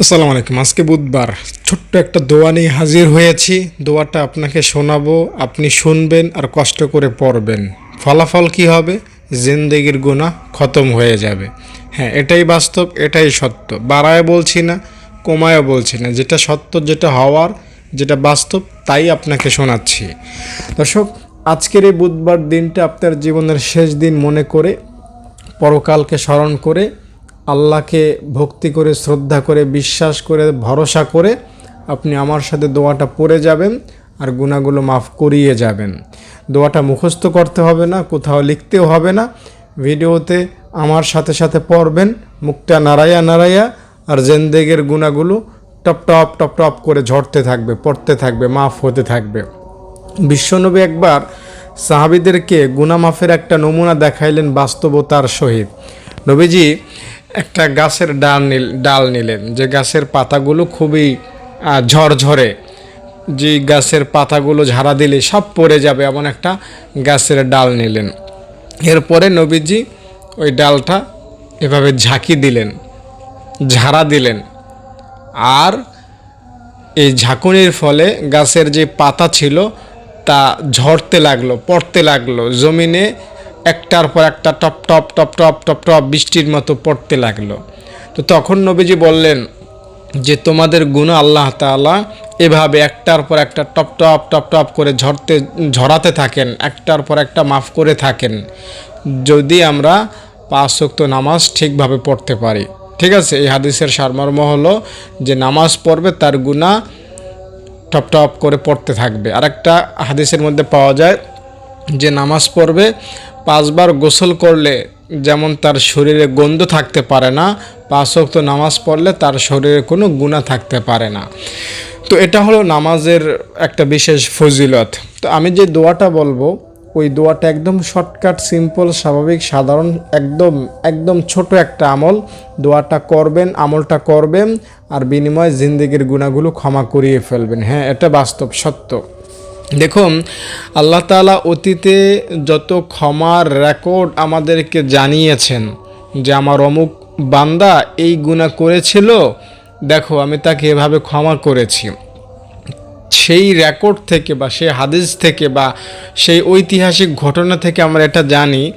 আসসালামু আলাইকুম। আজকে বুধবার। ছোট্ট একটা দোয়া নিয়ে হাজির হয়েছি। দোয়াটা আপনাকে শোনাবো। আপনি শুনবেন আর কষ্ট করে পড়বেন। ফলাফল কি হবে? জিন্দেগির গুণা খতম হয়ে যাবে। হ্যাঁ এটাই বাস্তব, এটাই সত্য। বাড়ায় বলছি না, কমায়ও বলছি না। যেটা সত্য, যেটা হওয়ার, যেটা বাস্তব, তাই আপনাকে শোনাচ্ছি। দর্শক, আজকের এই বুধবার দিনটা আপনার জীবনের শেষ দিন মনে করে, পরকালকে স্মরণ করে আল্লাহকে ভক্তি করে, শ্রদ্ধা করে, বিশ্বাস করে, ভরসা করে আপনি আমার সাথে দোয়াটা পড়ে যাবেন আর গুণাগুলো মাফ করিয়ে যাবেন। দোয়াটা মুখস্থ করতে হবে না, কোথাও লিখতেও হবে না। ভিডিওতে আমার সাথে সাথে পড়বেন, মুখটা নাড়াইয়া নাড়াইয়া আর জেন্দেগের গুণাগুলো টপ টপ টপ টপ করে ঝরতে থাকবে, পড়তে থাকবে, মাফ হতে থাকবে। বিশ্বনবী একবার সাহাবিদেরকে গুনামাফের একটা নমুনা দেখাইলেন বাস্তবতার সহিত। নবীজি একটা গাছের ডাল নিল, ডাল নিলেন। যে গাছের পাতাগুলো খুবই ঝরঝরে, যে গাছের পাতাগুলো ঝাড়া দিলে সব পড়ে যাবে, এমন একটা গাছের ডাল নিলেন। এরপরে নবীজি ওই ডালটা এভাবে ঝাঁকি দিলেন, ঝাড়া দিলেন। আর এই ঝাঁকুনির ফলে গাছের যে পাতা ছিল, তা ঝরতে লাগল, পড়তে লাগল। জমিনে একটার পর একটা টপ টপ টপ টপ টপ টপ বৃষ্টির মতো পড়তে লাগল। তো তখন নবীজি বললেন যে, তোমাদের গুণ আল্লাহ তাআলা এভাবে একটার পর একটা টপ টপ টপ টপ করে ঝরতে, ঝরাতে থাকেন, একটার পর একটা মাফ করে থাকেন। যদি আমরা পাঁচ ওয়াক্ত নামাজ ঠিকভাবে পড়তে পারি। ঠিক আছে, এই হাদিসের সারমর্ম হলো যে, নামাজ পড়বে তার গুণা টপ টপ করে পড়তে থাকবে। আর একটা হাদিসের মধ্যে পাওয়া যায় যে, নামাজ পড়বে পাঁচবার গোসল করলে যেমন তার শরীরে গন্ধ থাকতে পারে না, পাঁচ ওয়াক্ত নামাজ পড়লে তার শরীরে কোনো গুণা থাকতে পারে না। তো এটা হলো নামাজের একটা বিশেষ ফজিলত। তো আমি যে দোয়াটা বলব, ওই দোয়াটা একদম শর্টকাট সিম্পল স্বাভাবিক, সাধারণ, একদম একদম ছোট একটা আমল। দোয়াটা করবেন, আমলটা করবেন, আর বিনিময়ে জিন্দিগির গুণাগুলো ক্ষমা করিয়ে ফেলবেন। হ্যাঁ এটা বাস্তব সত্য। দেখুন, আল্লাহ তাআলা অতীতে যত ক্ষমার রেকর্ড আমাদেরকে জানিয়েছেন যে আমার অমুক বান্দা এই গুণা করেছিল, দেখো আমি তাকে এভাবে ক্ষমা করেছি। সেই রেকর্ড থেকে বা সেই হাদিস থেকে বা সেই ঐতিহাসিক ঘটনা থেকে আমরা এটা জানি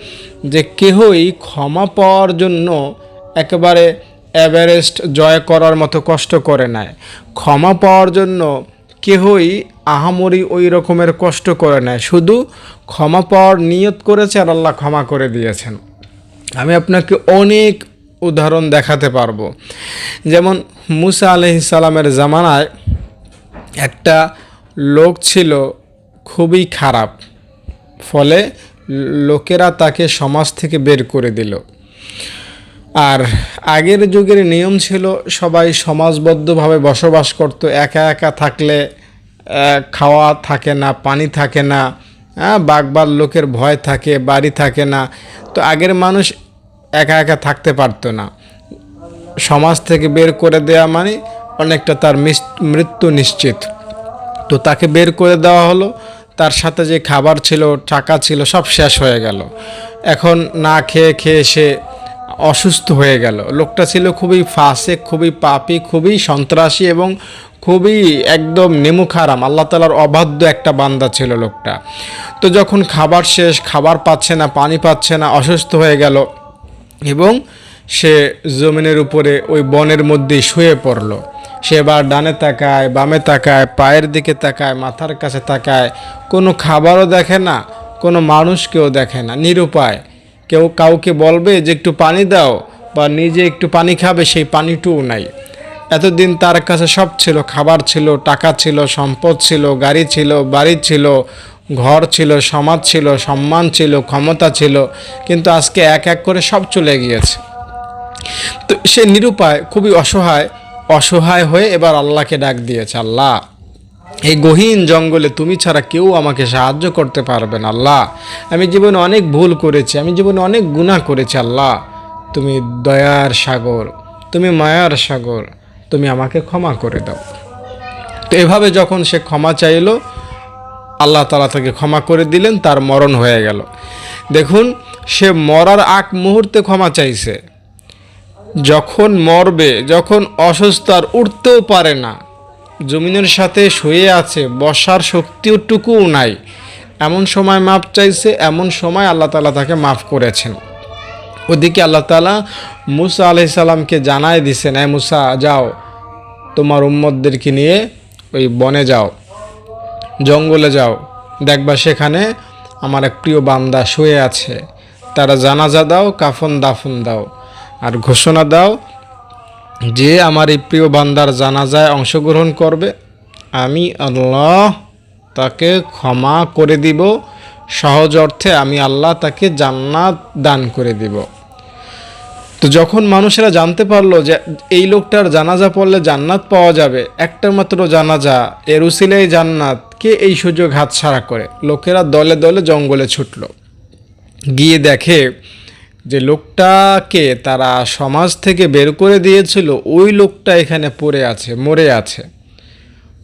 যে কেহই ক্ষমা পাওয়ার জন্য একেবারে এভারেস্ট জয় করার মতো কষ্ট করে নেয় ক্ষমা পাওয়ার জন্য কেহই আহামরি ওই রকমের কষ্ট করে নেয়। শুধু ক্ষমা পাওয়ার নিয়ত করেছে আর আল্লাহ ক্ষমা করে দিয়েছেন। আমি আপনাকে অনেক উদাহরণ দেখাতে পারব। যেমন মুসা আলহিসাল্লামের জামানায় একটা লোক ছিল, খুবই খারাপ। ফলে লোকেরা তাকে সমাজ থেকে বের করে দিল। আর আগের যুগের নিয়ম ছিল, সবাই সমাজবদ্ধভাবে বসবাস করতো, একা একা থাকলে খাওয়া থাকে না, পানি থাকে না হ্যাঁ বাঘবার লোকের ভয় থাকে, বাড়ি থাকে না। তো আগের মানুষ একা একা থাকতে পারতো না। সমাজ থেকে বের করে দেওয়া মানে অনেকটা তার মৃত্যু নিশ্চিত। তো তাকে বের করে দেওয়া হলো, তার সাথে যে খাবার ছিল, টাকা ছিল, সব শেষ হয়ে গেল। এখন না খেয়ে খেয়ে সে অসুস্থ হয়ে গেল। লোকটা ছিল খুবই ফাঁসে, খুবই পাপি, খুবই সন্ত্রাসী এবং খুবই একদম নেমুখারাম। আল্লাহ তালার অবাধ্য একটা বান্দা ছিল লোকটা। তো যখন খাবার শেষ, খাবার পাচ্ছে না, পানি পাচ্ছে না, অসুস্থ হয়ে গেল এবং সে জমিনের উপরে ওই বনের মধ্যেই শুয়ে পড়ল। সে এবার ডানে তাকায়, বামে তাকায়, পায়ের দিকে তাকায়, মাথার কাছে তাকায়। কোনো খাবারও দেখে না, কোনো মানুষকেও দেখে না, নিরুপায়। কেউ কাউকে বলবে যে একটু পানি দাও বা নিজে একটু পানি খাবে, সেই পানিটুও নাই। এতদিন তার কাছে সব ছিল, খাবার ছিল, টাকা ছিল, সম্পদ ছিল, গাড়ি ছিল, বাড়ি ছিল, ঘর ছিল, সমাজ ছিল, সম্মান ছিল, ক্ষমতা ছিল, কিন্তু আজকে এক এক করে সব চলে গিয়েছে। তো সে নিরুপায়, খুবই অসহায় অসহায় হয়ে এবার আল্লাহকে ডাক দিয়েছে, আল্লাহ। এই গহীন জঙ্গলে তুমি ছাড়া কেউ আমাকে সাহায্য করতে পারবে না, আল্লাহ। আমি জীবনে অনেক ভুল করেছি, আমি জীবনে অনেক গুনাহ করেছি, আল্লাহ। তুমি দয়ার সাগর, তুমি মায়ার সাগর, তুমি আমাকে ক্ষমা করে দাও। তো এভাবে যখন সে ক্ষমা চাইলো, আল্লাহ তালা তাকে ক্ষমা করে দিলেন, তার মরণ হয়ে গেল। দেখুন, সে মরার আগ মুহূর্তে ক্ষমা চাইছে। যখন মরবে, যখন অসুস্থ আর উঠতেও পারে না জমিনের সাথে শুয়ে আছে, বসার শক্তিটুকুও নাই। এমন সময় মাপ চাইছে, এমন সময় আল্লাহ তালা তাকে মাফ করেছেন। ওদিকে আল্লাহ তালা মুসা আলাইসাল্লামকে জানায় দিছেন, এ মুসা, যাও, তোমার উম্মদদেরকে নিয়ে ওই বনে যাও, জঙ্গলে যাও। দেখবা সেখানে আমার এক প্রিয় বান্দা শুয়ে আছে। তারা জানাজা দাও, কাফন দাফন দাও, আর ঘোষণা দাও যে আমার এই প্রিয় বান্দার জানাজায় অংশগ্রহণ করবে, আমি আল্লাহ তাকে ক্ষমা করে দিব। সহজ অর্থে আমি আল্লাহ তাকে জান্নাত দান করে দিব। তো যখন মানুষেরা জানতে পারল যে এই লোকটার জানাজা পড়লে জান্নাত পাওয়া যাবে, একটা মাত্র জানাজা এর জান্নাত, কে এই সুযোগ হাতছাড়া করে? লোকেরা দলে দলে জঙ্গলে ছুটল। গিয়ে দেখে যে লোকটাকে তারা সমাজ থেকে বের করে দিয়েছিল, ওই লোকটা এখানে পড়ে আছে, মরে আছে।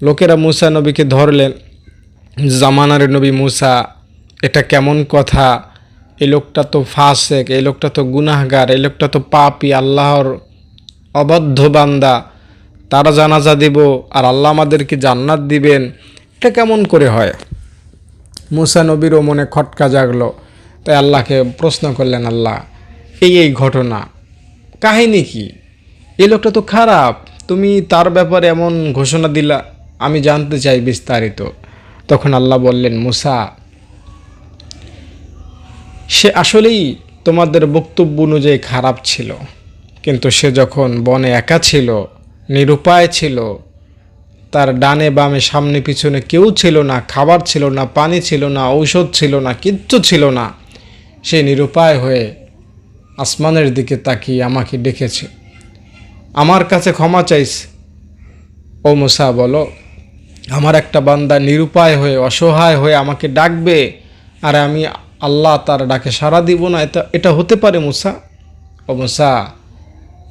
লোকেরা মুসা নবীকে ধরলেন, জামানার নবী মুসা, এটা কেমন কথা? এই লোকটা তো ফাসেক, এই লোকটা তো গুনাহগার, এই লোকটা তো পাপি, আল্লাহর অবাধ্য বান্দা। তারা জানাজা দিব, আর আল্লাহ আমাদেরকে জান্নাত দিবেন। এটা কেমন করে হয়? মুসা নবীরও মনে খটকা জাগলো। তাই আল্লাহকে প্রশ্ন করলেন, আল্লাহ এই এই ঘটনা। কাহিনী কি? এই লোকটা তো খারাপ। তুমি তার ব্যাপারে এমন ঘোষণা দিলা, আমি জানতে চাই বিস্তারিত। তখন আল্লাহ বললেন, মুসা, সে আসলেই তোমাদের বক্তব্য অনুযায়ী খারাপ ছিল। কিন্তু সে যখন বনে একা ছিল, নিরুপায় ছিল, তার ডানে বামে সামনে পিছনে কেউ ছিল না, খাবার ছিল না, পানি ছিল না, ঔষধ ছিল না, কিচ্ছু ছিল না, সে নিরুপায় হয়ে আসমানের দিকে তাকিয়ে আমাকে ডেকেছে। আমার কাছে ক্ষমা চাইছে। ও মুসা, বলো, আমার একটা বান্দা নিরুপায় হয়ে, অসহায় হয়ে আমাকে ডাকবে আর আমি আল্লাহ তার ডাকে সাড়া দিব না। এটা এটা হতে পারে মুসা? ও মুসা,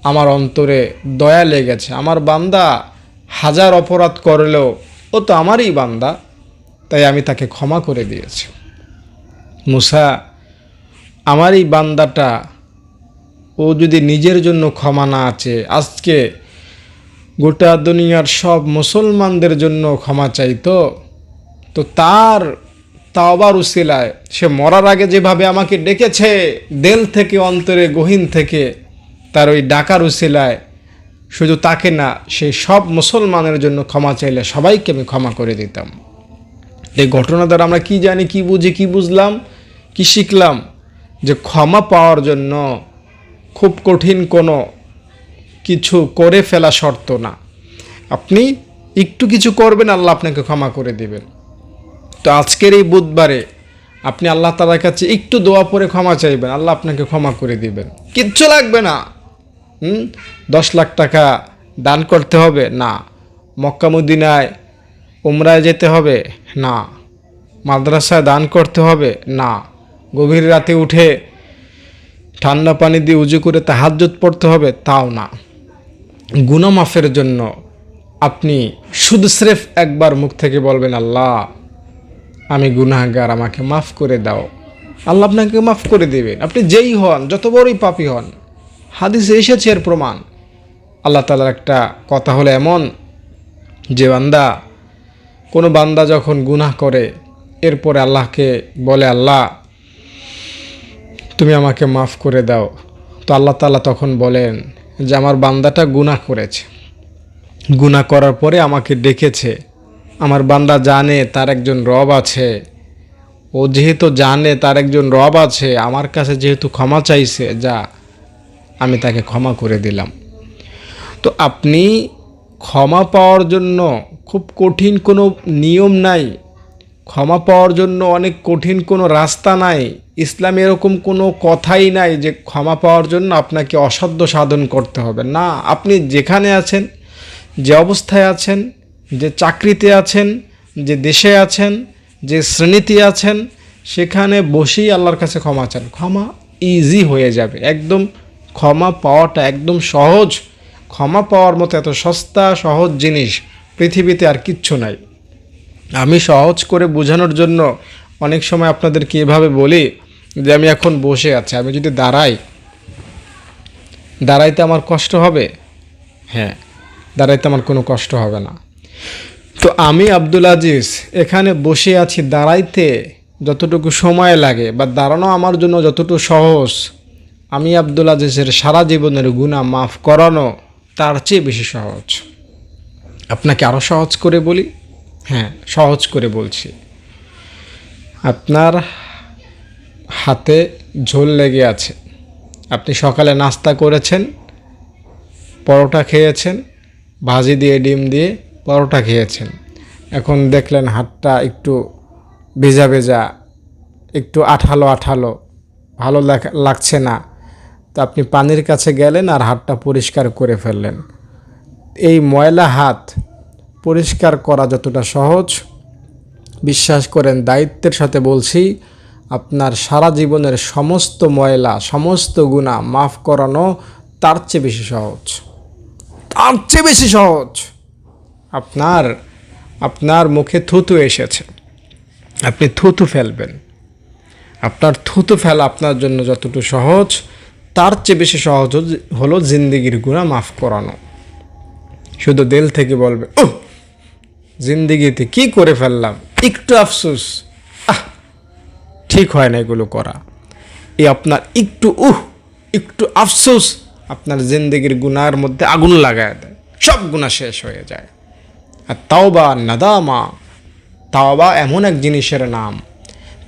আমার অন্তরে দয়া লেগেছে। আমার বান্দা হাজার অপরাধ করলেও ও তো আমারই বান্দা, তাই আমি তাকে ক্ষমা করে দিয়েছি। মুসা, আমার এই বান্দাটা ও যদি নিজের জন্য ক্ষমা না আছে, আজকে গোটা দুনিয়ার সব মুসলমানদের জন্য ক্ষমা চাইতো, তো তার তাওবার উসিলায় সে মরার আগে যেভাবে আমাকে ডেকেছে, দেল থেকে, অন্তরে, গহীন থেকে, তার ওই ডাকার উসিলায় শুধু তাকে না সেই সব মুসলমানের জন্য ক্ষমা চাইলে সবাইকে আমি ক্ষমা করে দিতাম। এই ঘটনা দ্বারা আমরা কি জানি, কি বুঝি, কি বুঝলাম, কি শিখলাম যে ক্ষমা পাওয়ার জন্য খুব কঠিন কোনো কিছু করে ফেলা শর্ত না। আপনি একটু কিছু করবেন, আল্লাহ আপনাকে ক্ষমা করে দিবেন। তো আজকের এই বুধবারে আপনি আল্লাহ তালার কাছে একটু দোয়া পরে ক্ষমা চাইবেন, আল্লাহ আপনাকে ক্ষমা করে দিবেন। কিচ্ছু লাগবে না। হুম? দশ লাখ টাকা দান করতে হবে? না। মক্কামুদ্দিনায় উমরায় যেতে হবে? না। মাদ্রাসায় দান করতে হবে? না। গভীর রাতে উঠে ঠান্ডা পানি দিয়ে উজু করে তাহাজ্জুদ পড়তে হবে, তাও না। গুণমাফের জন্য আপনি শুধু স্রেফ একবার মুখ থেকে বলবেন, আল্লাহ, আমি গুনাহগার, আমাকে মাফ করে দাও। আল্লাহ আপনাকে মাফ করে দেবেন। আপনি যেই হন, যত বড়ই পাপি হন, হাদিসে এসেছে এর প্রমাণ। আল্লাহ তালার একটা কথা হলো এমন, যে বান্দা, কোনো বান্দা যখন গুনাহ করে, এরপরে আল্লাহকে বলে, আল্লাহ তুমি আমাকে মাফ করে দাও। তো আল্লাহ তালা তখন বলেন যে, আমার বান্দাটা গুনাহ করেছে। গুনাহ করার পরে আমাকে ডেকেছে। আমার বান্দা জানে তার একজন রব আছে। ও যেহেতু জানে তার একজন রব আছে, আমার কাছে যেহেতু ক্ষমা চাইছে, যা, আমি তাকে ক্ষমা করে দিলাম। তো আপনি ক্ষমা পাওয়ার জন্য খুব কঠিন কোনো নিয়ম নাই। ক্ষমা পাওয়ার জন্য অনেক কঠিন কোনো রাস্তা নাই। ইসলামে এরকম কোনো কথাই নাই যে ক্ষমা পাওয়ার জন্য আপনাকে অসাধ্য সাধন করতে হবে। না, আপনি যেখানে আছেন, যে অবস্থায় আছেন, যে চাকরিতে আছেন, যে দেশে আছেন, যে শ্রেণীতে আছেন, সেখানে বসেই আল্লাহর কাছে ক্ষমা চান। ক্ষমা ইজি হয়ে যাবে। একদম ক্ষমা পাওয়াটা একদম সহজ। ক্ষমা পাওয়ার মতো এত সস্তা, সহজ জিনিস পৃথিবীতে আর কিচ্ছু নাই। আমি সহজ করে বোঝানোর জন্য অনেক সময় আপনাদেরকে এভাবে বলি যে আমি এখন বসে আছি, আমি যদি দাঁড়াই, দাঁড়াইতে আমার কষ্ট হবে? হ্যাঁ দাঁড়াইতে আমার কোনো কষ্ট হবে না। তো আমি আব্দুল আজিজ, এখানে বসে আছি দাঁড়াইতে যতটুকু সময় লাগে বা দাঁড়ানো আমার জন্য যতটুকু সহজ, আমি আব্দুল আজিজের সারা জীবনের গুণা মাফ করানো তার চেয়ে বেশি সহজ। আপনাকে আরও সহজ করে বলি। হ্যাঁ সহজ করে বলছি। আপনার হাতে ঝোল লেগে আছে। আপনি সকালে নাস্তা করেছেন, পরোটা খেয়েছেন, ভাজি দিয়ে, ডিম দিয়ে পরোটা খেয়েছেন। এখন দেখলেন হাতটা একটু ভেজা ভেজা, একটু আঠালো আঠালো, ভালো লাগ- লাগছে না। তো আপনি পানির কাছে গেলেন আর হাতটা পরিষ্কার করে ফেললেন। এই ময়লা হাত পরিষ্কার করা যতটা সহজ। বিশ্বাস করেন, দায়িত্বের সাথে বলছি, আপনার সারা জীবনের সমস্ত ময়লা, সমস্ত গুণা মাফ করানো তার চেয়ে বেশি সহজ। তার চেয়ে বেশি সহজ। আপনার আপনার মুখে থুতু এসেছে। আপনি থুতু ফেলবেন। আপনার থুতু ফেলা আপনার জন্য যতটুকু সহজ, তার চেয়ে বেশি সহজ হল- জিন্দিগির গুণা মাফ করানো। শুধু দিল থেকে বলবে ও জিন্দিগিতে কি করে ফেললাম? একটু আফসোস। আহ, ঠিক হয় না এগুলো করা। এই আপনার একটু উহ, একটু আফসোস আপনার জিন্দিগির গুনার মধ্যে আগুন লাগায় দেয়। সব গুণা শেষ হয়ে যায়। আর তাও তাওবা নাদামা, তাওবা এমন এক জিনিসের নাম।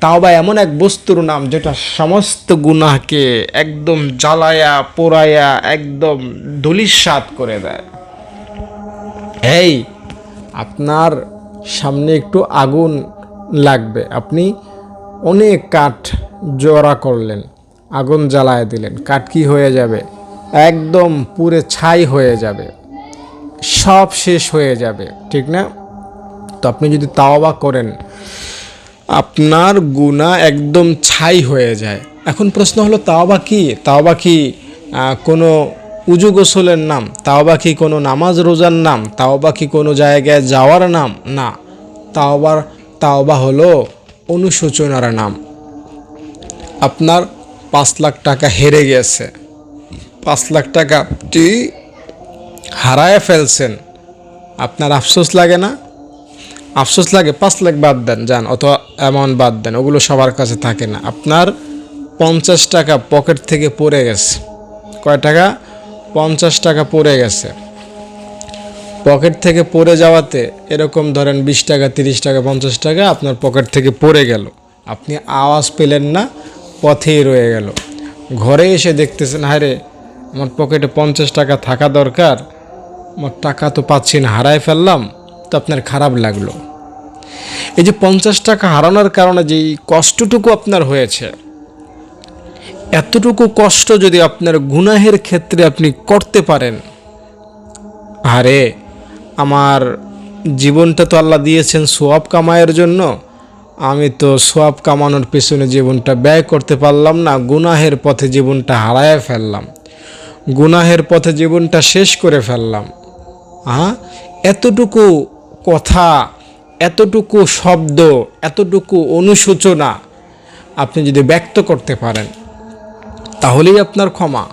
তাওবা এমন এক বস্তুর নাম যেটা সমস্ত গুনাহকে একদম জ্বালায়া, পোড়ায়া, একদম ধুলিস্বাদ করে দেয়। এই আপনার সামনে একটু আগুন লাগবে। আপনি অনেক কাঠ জোড়া করলেন, আগুন জ্বালায় দিলেন। কাঠ কি হয়ে যাবে? একদম পুরে ছাই হয়ে যাবে। সব শেষ হয়ে যাবে, ঠিক না? তো আপনি যদি তাওবা করেন, আপনার গুণা একদম ছাই হয়ে যায়। এখন প্রশ্ন হলো, তাওবা কি? তাওবা কি কোনো উজু গোসলের নাম তাওবা কি কোনো নামাজ রোজার নাম তাওবা কি কোনো জায়গায় যাওয়ার নাম? না তাওবার তাওবা হলো অনুশোচনার নাম। আপনার পাঁচ লাখ টাকা হেরে গেছে। পাঁচ লাখ টাকাটি হারায় ফেলছেন। আপনার আফসোস লাগে না? আফসোস লাগে, পাঁচ লাখ বাদ দেন, যান, অথবা অ্যামাউন্ট বাদ দেন, ওগুলো সবার কাছে থাকে না। আপনার পঞ্চাশ টাকা পকেট থেকে পড়ে গেছে। কয় টাকা? পঞ্চাশ টাকা পড়ে গেছে। পকেট থেকে পড়ে যাওয়াতে এরকম ধরেন বিশ টাকা, তিরিশ টাকা, পঞ্চাশ টাকা আপনার পকেট থেকে পড়ে গেল। আপনি আওয়াজ পেলেন না, পথেই রয়ে গেল। ঘরে এসে দেখতেছেন হারে আমার পকেটে পঞ্চাশ টাকা থাকা দরকার, আমার টাকা তো পাচ্ছি না, হারায় ফেললাম, তো আপনার খারাপ লাগল। এই যে পঞ্চাশ টাকা হারানোর কারণে যে কষ্টটুকু আপনার হয়েছে এতটুকু কষ্ট যদি আপনার গুনাহের ক্ষেত্রে আপনি করতে পারেন, আরে আমার জীবনটা তো আল্লাহ দিয়েছেন সোয়াব কামায়ের জন্য, আমি তো সোয়াব কামানোর পেছনে জীবনটা ব্যয় করতে পারলাম না, গুনাহের পথে জীবনটা হারায় ফেললাম, গুনাহের পথে জীবনটা শেষ করে ফেললাম। হ্যাঁ এতটুকু কথা, এতটুকু শব্দ, এতটুকু অনুশোচনা আপনি যদি ব্যক্ত করতে পারেন তাহলেই আপনার ক্ষমা।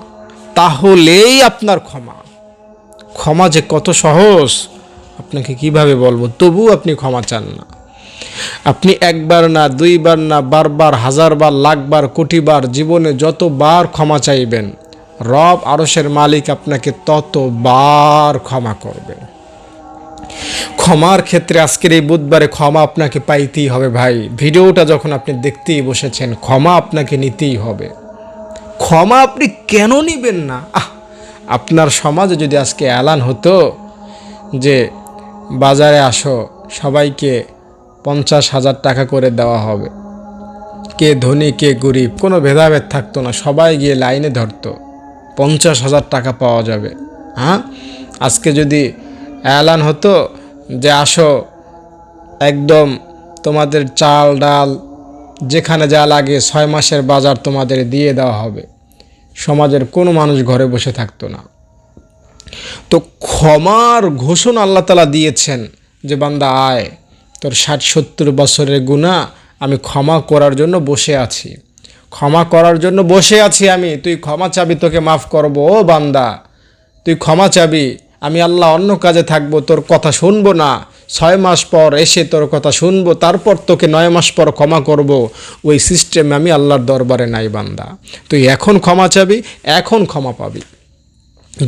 তাহলেই আপনার ক্ষমা। ক্ষমা যে কত সহজ, আপনাকে কীভাবে বলব? তবু আপনি ক্ষমা চান না। আপনি একবার না, দুইবার না, বারবার, হাজারবার, লাখবার, কোটিবার জীবনে যতবার ক্ষমা চাইবেন, রব আরসের মালিক আপনাকে ততবার ক্ষমা করবেন। ক্ষমার ক্ষেত্রে আজকের এই বুধবারে ক্ষমা আপনাকে পাইতেই হবে ভাই। ভিডিওটা যখন আপনি দেখতেই বসেছেন, ক্ষমা আপনাকে নিতেই হবে। ক্ষমা আপনি কেন নেবেন না? আহ, আপনার সমাজে যদি আজকে অ্যালান হতো যে বাজারে আসো, সবাইকে পঞ্চাশ হাজার টাকা করে দেওয়া হবে। কে ধনী, কে গরিব, কোনো ভেদাভেদ থাকতো না, সবাই গিয়ে লাইনে ধরতো। পঞ্চাশ হাজার টাকা পাওয়া যাবে। হ্যাঁ? আজকে যদি অ্যালান হতো যে আসো, একদম তোমাদের চাল, ডাল, যেখানে যা লাগে ছয় মাসের বাজার তোমাদের দিয়ে দেওয়া হবে। সমাজের কোনো মানুষ ঘরে বসে থাকতো না। তো ক্ষমার ঘোষণা আল্লাহ তালা দিয়েছেন যে, বান্দা, আয়, তোর ষাট সত্তর বছরের গুণা আমি ক্ষমা করার জন্য বসে আছি। ক্ষমা করার জন্য বসে আছি আমি। তুই ক্ষমা চাবি তোকে মাফ করব, ও বান্দা। তুই ক্ষমা চাবি আমি আল্লাহ অন্য কাজে থাকব, তোর কথা শুনব না। ছয় মাস পর এসে তোর কথা শুনব, তারপর তোকে নয় মাস পর ক্ষমা করব। ওই সিস্টেমে আমি আল্লাহর দরবারে নাই বান্দা। তুই এখন ক্ষমা চাবি, এখন ক্ষমা পাবি।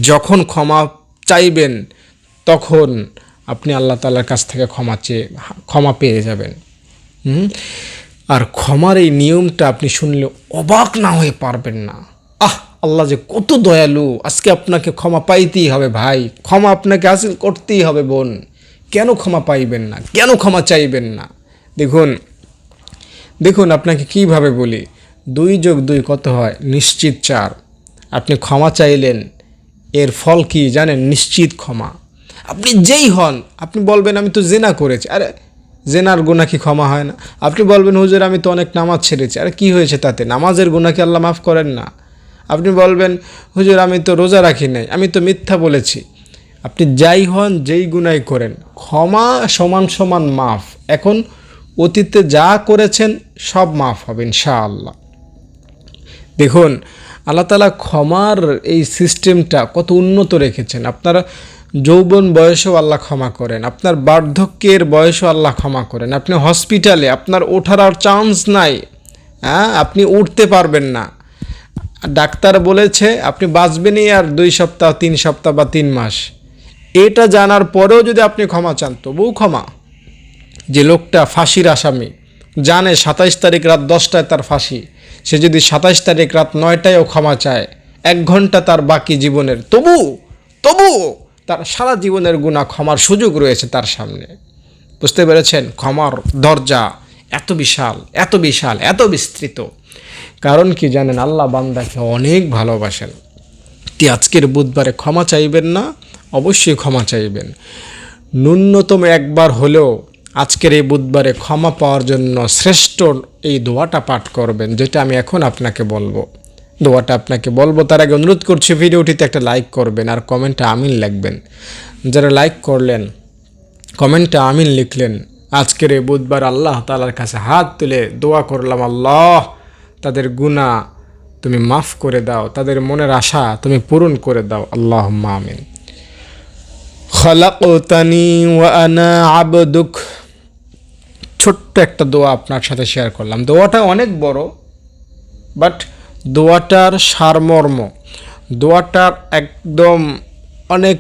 যখন ক্ষমা চাইবেন, তখন আপনি আল্লাহ তালার কাছ থেকে ক্ষমা চেয়ে, ক্ষমা পেয়ে যাবেন। আর ক্ষমার এই নিয়মটা আপনি শুনলে অবাক না হয়ে পারবেন না। আল্লাহ যে কত দয়ালু, আজকে আপনাকে ক্ষমা পাইতেই হবে ভাই। ক্ষমা আপনাকে হাসিল করতেই হবে বোন। কেন ক্ষমা পাইবেন না? কেন ক্ষমা চাইবেন না? দেখুন দেখুন আপনাকে কীভাবে বলি। দুই যোগ দুই কত হয়? নিশ্চিত চার। আপনি ক্ষমা চাইলেন, এর ফল কি জানেন? নিশ্চিত ক্ষমা। আপনি যেই হন, আপনি বলবেন, আমি তো জেনা করেছি। আরে, জেনার গুণা কি ক্ষমা হয় না? আপনি বলবেন, হুজুর, আমি তো অনেক নামাজ ছেড়েছি। আরে, কি হয়েছে তাতে? নামাজের গুণা কি আল্লাহ মাফ করেন না? আপনি বলবেন, হুজুর, আমি তো রোজা রাখি নাই, আমি তো মিথ্যা বলেছি। আপনি যাই হন, যেই গুনাই করেন, ক্ষমা সমান সমান মাফ। এখন অতীতে যা করেছেন, সব মাফ হবে, ইনশাআল্লাহ। দেখুন, আল্লাহ তালা ক্ষমার এই সিস্টেমটা কত উন্নত রেখেছেন। আপনারা যৌবন বয়সেও আল্লাহ ক্ষমা করেন, আপনার বার্ধক্যের বয়সেও আল্লাহ ক্ষমা করেন। আপনি হসপিটালে, আপনার ওঠার আর চান্স নাই হ্যাঁ? আপনি উঠতে পারবেন না। ডাক্তার বলেছে, আপনি বাঁচবেনই আর দুই সপ্তাহ, তিন সপ্তাহ বা তিন মাস। এটা জানার পরেও যদি আপনি ক্ষমা চান, তবুও ক্ষমা। যে লোকটা ফাঁসির আসামি, জানে সাতাইশ তারিখ রাত দশটায় তার ফাঁসি। সে যদি সাতাইশ তারিখ রাত নয়টায়ও ক্ষমা চায়, এক ঘণ্টা তার বাকি জীবনের। তবু তবু তার সারা জীবনের গুণা ক্ষমার সুযোগ রয়েছে তার সামনে। বুঝতে পেরেছেন? ক্ষমার দরজা এত বিশাল এত বিশাল, এত বিস্তৃত। কারণ কি জানেন, আল্লাহ বান্দাকে অনেক ভালোবাসেন। তি আজকের বুধবারে ক্ষমা চাইবেন না, অবশ্যই ক্ষমা চাইবেন। ন্যূনতম একবার হলেও আজকের এই বুধবারে ক্ষমা পাওয়ার জন্য শ্রেষ্ঠ এই দোয়াটা পাঠ করবেন, যেটা আমি এখন আপনাকে বলব। দোয়াটা আপনাকে বলব, তার আগে অনুরোধ করছি, ভিডিওটিতে একটা লাইক করবেন আর কমেন্টে আমিন লিখবেন। যারা লাইক করলেন, কমেন্টে আমিন লিখলেন, আজকের এই বুধবার আল্লাহ তালার কাছে হাত তুলে দোয়া করলাম, আল্লাহ তাদের গুণা তুমি মাফ করে দাও, তাদের মনের আশা তুমি পূরণ করে দাও। আল্লাহ আমিন। খলাকতানি ওয়া আনা আবদুক। ছোট্ট একটা দোয়া আপনার সাথে শেয়ার করলাম। দোয়াটা অনেক বড়, বাট দোয়াটার সারমর্ম, দোয়াটার একদম অনেক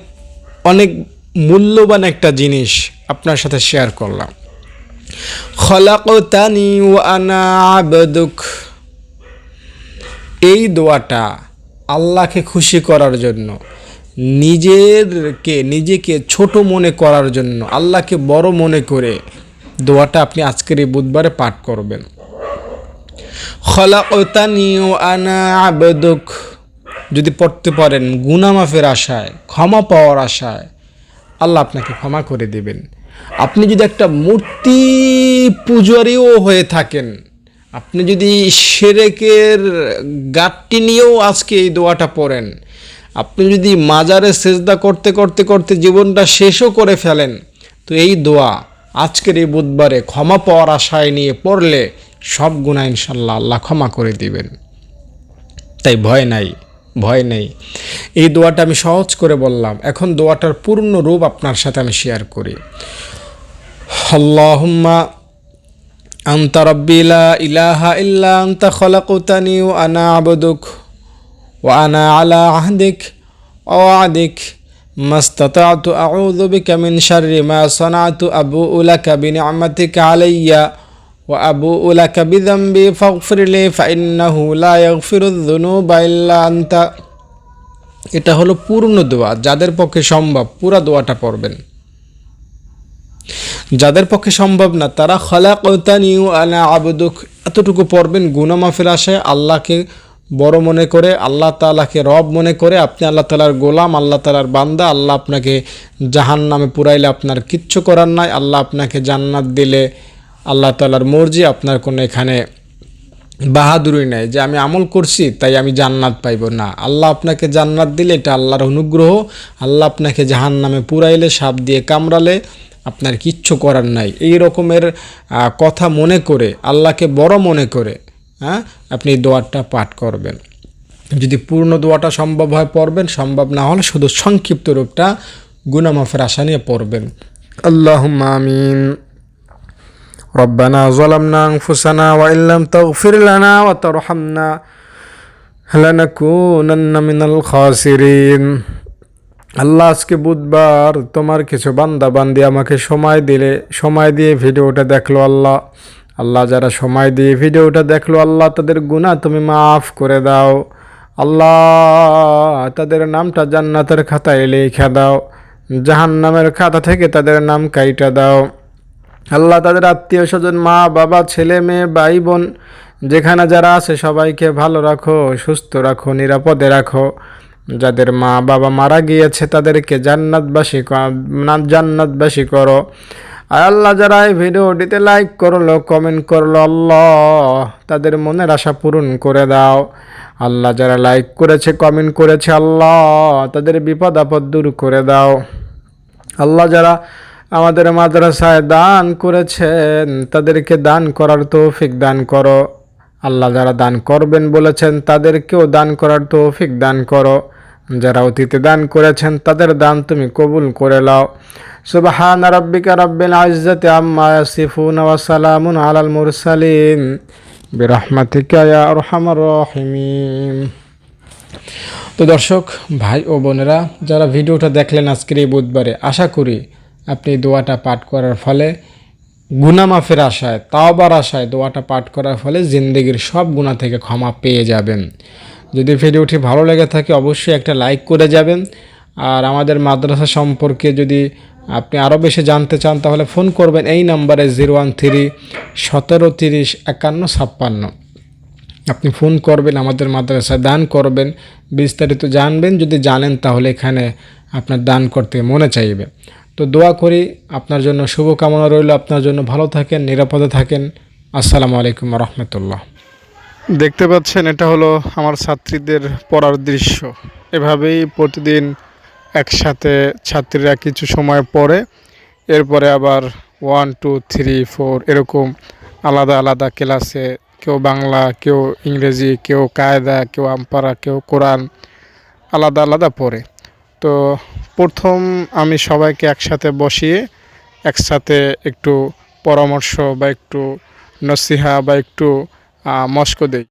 অনেক মূল্যবান একটা জিনিস আপনার সাথে শেয়ার করলাম। খলাকতানি ওয়া আনা আবদুক। এই দোয়াটা আল্লাহকে খুশি করার জন্য, নিজেরকে, নিজেকে ছোট মনে করার জন্য, আল্লাহকে বড় মনে করে দোয়াটা আপনি আজকের এই বুধবারে পাঠ করবেন। আনা আবেদক। যদি পড়তে পারেন, গুনামাফের আশায়, ক্ষমা পাওয়ার আশায়, আল্লাহ আপনাকে ক্ষমা করে দেবেন। আপনি যদি একটা মূর্তি পূজারিও হয়ে থাকেন আপনি যদি সেরেকের গাটটি নিয়েও আজকে এই দোয়াটা পড়েন, আপনি যদি মাজারে সেজদা করতে করতে করতে জীবনটা শেষও করে ফেলেন, তো এই দোয়া আজকের এই বুধবারে ক্ষমা পাওয়ার আশায় নিয়ে পড়লে সব গুণা ইনশাল্লাহ আল্লাহ ক্ষমা করে দিবেন। তাই ভয় নাই, ভয় নেই। এই দোয়াটা আমি সহজ করে বললাম। এখন দোয়াটার পূর্ণ রূপ আপনার সাথে আমি শেয়ার করি। আল্লাহুম্মা আন্তা রব্বিলা ইলাহা ইল্লা আন্তা খলাকুতানি ও আনা আবদুক ও আনা আলা আহদিক ও আদিক মাস্তাতাতু আউযু বিকা মিন শাররি মা সানাতু আবুউ লাকা বিনি'মাতিকা আলাইয়া ওয়া আবুউ লাকা বিযামবি ফাগফিরলি ফাইন্নাহু লা ইয়াগফিরুয যুনুবা ইল্লা আনতা। এটা হলো পূর্ণ দোয়া, যাদের পক্ষে সম্ভব, পুরা দোয়াটা পড়বেন। যাদের পক্ষে সম্ভব না, তারা খলাকতানিউ আলা আবদুক। এতটুকু পড়বেন গুনামাফের আশায় আল্লাহকে বড় মনে করে, আল্লাহ তালাকে রব মনে করে, আপনি আল্লাহ তালার গোলাম, আল্লাহ তালার বান্দা, আল্লাহ আপনাকে জাহান নামে পুরাইলে আপনার কিচ্ছু করার নাই, আল্লাহ আপনাকে জান্নাত দিলে আল্লাহ তালার মর্জি আপনার কোনো এখানে বাহাদুরি নেই। যে আমি আমল করছি, তাই আমি জান্নাত পাইব না। আল্লাহ আপনাকে জান্নাত দিলে এটা আল্লাহর অনুগ্রহ, আল্লাহ আপনাকে জাহান নামে পুরাইলে, সাপ দিয়ে কামড়ালে আপনার কিচ্ছু করার নাই এই রকমের আহ, কথা মনে করে আল্লাহকে বড় মনে করে হ্যাঁ আপনি এই দোয়াটা পাঠ করবেন যদি পূর্ণ দোয়াটা সম্ভব হয় পড়বেন সম্ভব না হলে শুধু সংক্ষিপ্ত রূপটা গুনামাফের আশা নিয়ে পড়বেন আল্লাহ আমিন ربنا ظلمنا أنفسنا وإن لم تغفر لنا وترحمنا لنكونن من الخاسرين আল্লাহ আজকে বুধবার তোমার কিছু বান্দা বান্দি আমাকে সময় দিলে, সময় দিয়ে ভিডিওটা দেখল আল্লাহ। আল্লাহ যারা সময় দিয়ে ভিডিওটা দেখল, আল্লাহ তাদের গুনাহ তুমি মাফ করে দাও। আল্লাহ তাদের নামটা জান্নাতের খাতায় লিখে দাও। জাহান্নামের খাতা থেকে তাদের নাম কাইটা দাও। আল্লাহ তাদের আত্মীয় স্বজন মা, বাবা, ছেলে, মেয়ে ভাই বোন যেখানে যারা আছে সবাইকে ভালো রাখো, সুস্থ রাখো, নিরাপদে রাখো। যাদের মা বাবা মারা গিয়েছে তাদেরকে জান্নাতবাসী জান্নাতবাসী করো। আর আল্লাহ যারা এই ভিডিওটিতে লাইক করল কমেন্ট করল, আল্লাহ তাদের মনের আশা পূরণ করে দাও। আল্লাহ যারা লাইক করেছে কমেন্ট করেছে, আল্লাহ তাদের বিপদ আপদ দূর করে দাও। আল্লাহ যারা আমাদের মাদ্রাসায় দান করেছেন, তাদেরকে দান করার তৌফিক দান করো। আল্লাহ যারা দান করবেন বলেছেন, তাদেরকেও দান করার তৌফিক দান করো। যারা অতীতে দান করেছেন, তাদের দান তুমি কবুল করে লাও সুবহান রাব্বিকা রাব্বিল ইজ্জাতি আম্মা ইয়াসিফুন ওয়া আলাল মুরসালিন। বিরহমাতিকা ইয়া আরহামার রাহিমিন। তো দর্শক, ভাই ও বোনেরা, যারা ভিডিওটা দেখলেন আজকের এই বুধবারে, আশা করি আপনি দোয়াটা পাঠ করার ফলে গুনামাফের আশায়, তাওবার আশায় দোয়াটা পাঠ করার ফলে জিন্দগির সব গুণা থেকে ক্ষমা পেয়ে যাবেন। যদি ভিডিওটি ভালো লেগে থাকে, অবশ্যই একটা লাইক করে যাবেন। আর আমাদের মাদ্রাসা সম্পর্কে যদি আপনি আরও বেশি জানতে চান, তাহলে ফোন করবেন এই নাম্বারে জিরো ওয়ান থ্রি, সতেরো তিরিশ, একান্ন, ছাপ্পান্ন। আপনি ফোন করবেন, আমাদের মাদ্রাসায় দান করবেন, বিস্তারিত জানবেন, যদি জানেন তাহলে এখানে আপনার দান করতে মনে চাইবে। তো দোয়া করি, আপনার জন্য শুভকামনা রইল, আপনার জন্য ভালো থাকেন, নিরাপদে থাকেন। আসসালামু আলাইকুম রহমতুল্লাহ। দেখতে পাচ্ছেন, এটা হলো আমার ছাত্রীদের পড়ার দৃশ্য। এভাবেই প্রতিদিন একসাথে ছাত্রীরা কিছু সময় পড়ে, এরপরে আবার ওয়ান টু থ্রি ফোর এরকম আলাদা আলাদা ক্লাসে কেউ বাংলা, কেউ ইংরেজি, কেউ কায়দা, কেউ আমপারা, কেউ কোরআন আলাদা আলাদা পড়ে। তো প্রথম আমি সবাইকে একসাথে বসিয়ে একসাথে একটু পরামর্শ বা একটু নসিহা বা একটু মস্ক দেই